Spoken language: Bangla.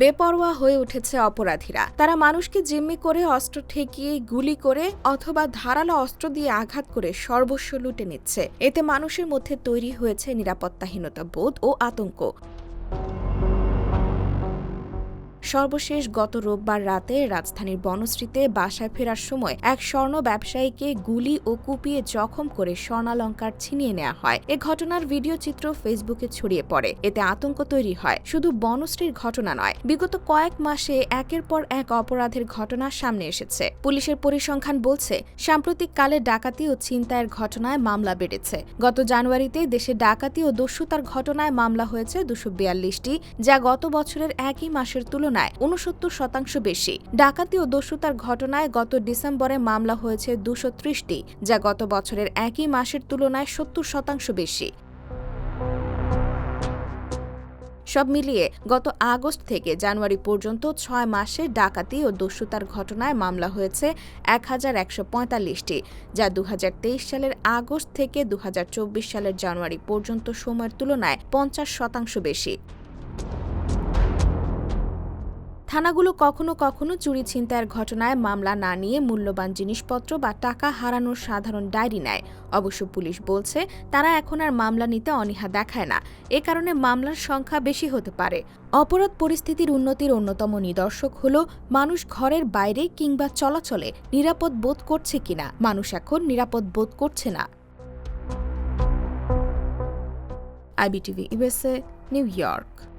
বেপরোয়া হয়ে উঠেছে অপরাধীরা। তারা মানুষকে জিম্মি করে অস্ত্র ঠেকিয়ে, গুলি করে অথবা ধারালো অস্ত্র দিয়ে আঘাত করে সর্বস্ব লুটে নিচ্ছে। এতে মানুষের মধ্যে তৈরি হয়েছে নিরাপত্তাহীনতা বোধ ও আতঙ্ক। সর্বশেষ গত রোববার রাতে রাজধানীর বনশ্রীতে বাসায় ফেরার সময় এক স্বর্ণ ব্যবসায়ীকে গুলি ও কুপিয়ে জখম করে স্বর্ণালঙ্কার ছিনিয়ে নেওয়া হয়। এ ঘটনার ভিডিও চিত্র ফেসবুকে ছড়িয়ে পড়ে। এতে আতঙ্ক তৈরি হয়। শুধু বনশ্রীর ঘটনা নয়, বিগত কয়েক মাসে একের পর এক অপরাধের ঘটনা সামনে এসেছে। পুলিশের পরিসংখ্যান বলছে, সাম্প্রতিক কালে ডাকাতি ও ছিনতাইয়ের ঘটনায় মামলা বেড়েছে। গত জানুয়ারিতে দেশে ডাকাতি ও দস্যুতার ঘটনায় মামলা হয়েছে দুশো বিয়াল্লিশটি, যা গত বছরের একই মাসের তুলনায় উনসত্তর শতাংশ বেশি। ডাকাতি ও দস্যুতার ঘটনায় গত ডিসেম্বরে মামলা হয়েছে দুশো ত্রিশটি, যা গত বছরের একই মাসের তুলনায় সত্তর শতাংশ বেশি। সব মিলিয়ে গত আগস্ট থেকে জানুয়ারি পর্যন্ত ছয় মাসে ডাকাতি ও দস্যুতার ঘটনায় মামলা হয়েছে এক হাজার একশো পঁয়তাল্লিশটি, যা দু হাজার তেইশ সালের আগস্ট থেকে দু হাজার চব্বিশ সালের জানুয়ারি পর্যন্ত সময়ের তুলনায় পঞ্চাশ শতাংশ বেশি। থানাগুলো কখনো কখনো চুরি ছিনতাইয়ের ঘটনায় মামলা না নিয়ে মূল্যবান জিনিসপত্র বা টাকা হারানোর সাধারণ ডায়েরি নেয়। অবশ্য পুলিশ বলছে, তারা এখন আর মামলা নিতে অনীহা দেখায় না। এ কারণে মামলার সংখ্যা বেশি হতে পারে। অপরাধ পরিস্থিতির উন্নতির অন্যতম নিদর্শক হল, মানুষ ঘরের বাইরে কিংবা চলাচলে নিরাপদ বোধ করছে কিনা। মানুষ এখন নিরাপদ বোধ করছে না। IBTV USA New York.